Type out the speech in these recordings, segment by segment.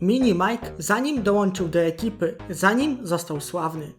Mini Mike zanim dołączył do ekipy, zanim został sławny.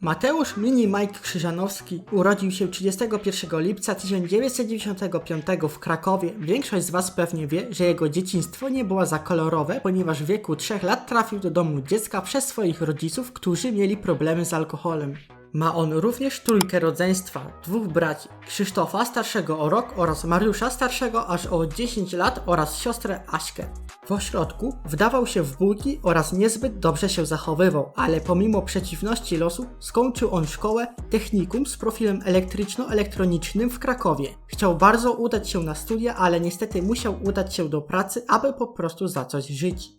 Mateusz Mini Mike Krzyżanowski urodził się 31 lipca 1995 w Krakowie. Większość z Was pewnie wie, że jego dzieciństwo nie było za kolorowe, ponieważ w wieku 3 lat trafił do domu dziecka przez swoich rodziców, którzy mieli problemy z alkoholem. Ma on również trójkę rodzeństwa, dwóch braci, Krzysztofa starszego o rok oraz Mariusza starszego aż o 10 lat oraz siostrę Aśkę. W ośrodku wdawał się w bójki oraz niezbyt dobrze się zachowywał, ale pomimo przeciwności losu skończył on szkołę technikum z profilem elektryczno-elektronicznym w Krakowie. Chciał bardzo udać się na studia, ale niestety musiał udać się do pracy, aby po prostu za coś żyć.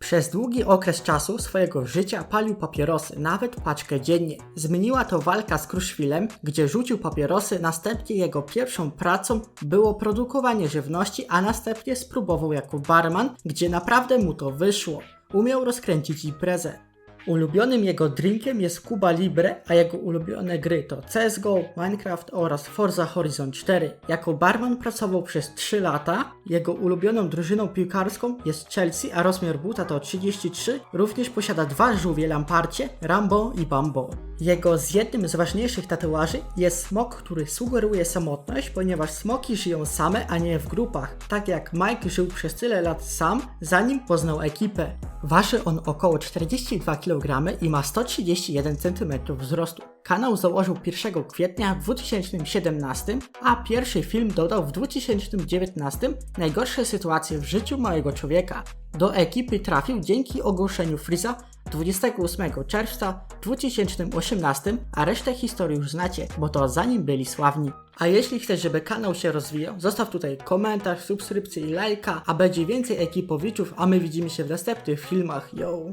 Przez długi okres czasu swojego życia palił papierosy, nawet paczkę dziennie. Zmieniła to walka z Kruszwilem, gdzie rzucił papierosy, następnie jego pierwszą pracą było produkowanie żywności, a następnie spróbował jako barman, gdzie naprawdę mu to wyszło. Umiał rozkręcić imprezę. Ulubionym jego drinkiem jest Cuba Libre, a jego ulubione gry to CSGO, Minecraft oraz Forza Horizon 4. Jako barman pracował przez 3 lata. Jego ulubioną drużyną piłkarską jest Chelsea, a rozmiar buta to 33. Również posiada dwa żółwie lamparcie, Rambo i Bambo. Jego z jednym z ważniejszych tatuaży jest smok, który sugeruje samotność, ponieważ smoki żyją same, a nie w grupach. Tak jak Mike żył przez tyle lat sam, zanim poznał ekipę. Waży on około 42 kg i ma 131 cm wzrostu. Kanał założył 1 kwietnia w 2017, a pierwszy film dodał w 2019 najgorsze sytuacje w życiu małego człowieka. Do ekipy trafił dzięki ogłoszeniu Freeza 28 czerwca 2018, a resztę historii już znacie, bo to zanim byli sławni. A jeśli chcesz, żeby kanał się rozwijał, zostaw tutaj komentarz, subskrypcję i lajka, a będzie więcej ekipowiczów, a my widzimy się w następnych filmach. Yo!